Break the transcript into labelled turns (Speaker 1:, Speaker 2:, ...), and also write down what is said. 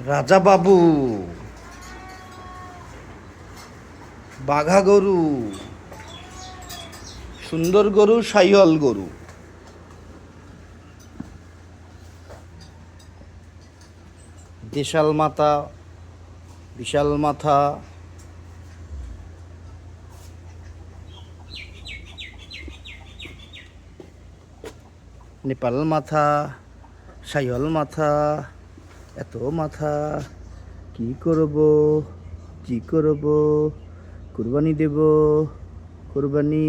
Speaker 1: রাজা বাবু, বাঘা গরু, সুন্দর গরু, সাইহল গরু। দেশাল মাথা বিশাল মাথা, নেপাল মাথা, সাইহল মাথা এত মাথা কি করব কি করব কুরবানি দেব কুরবানি।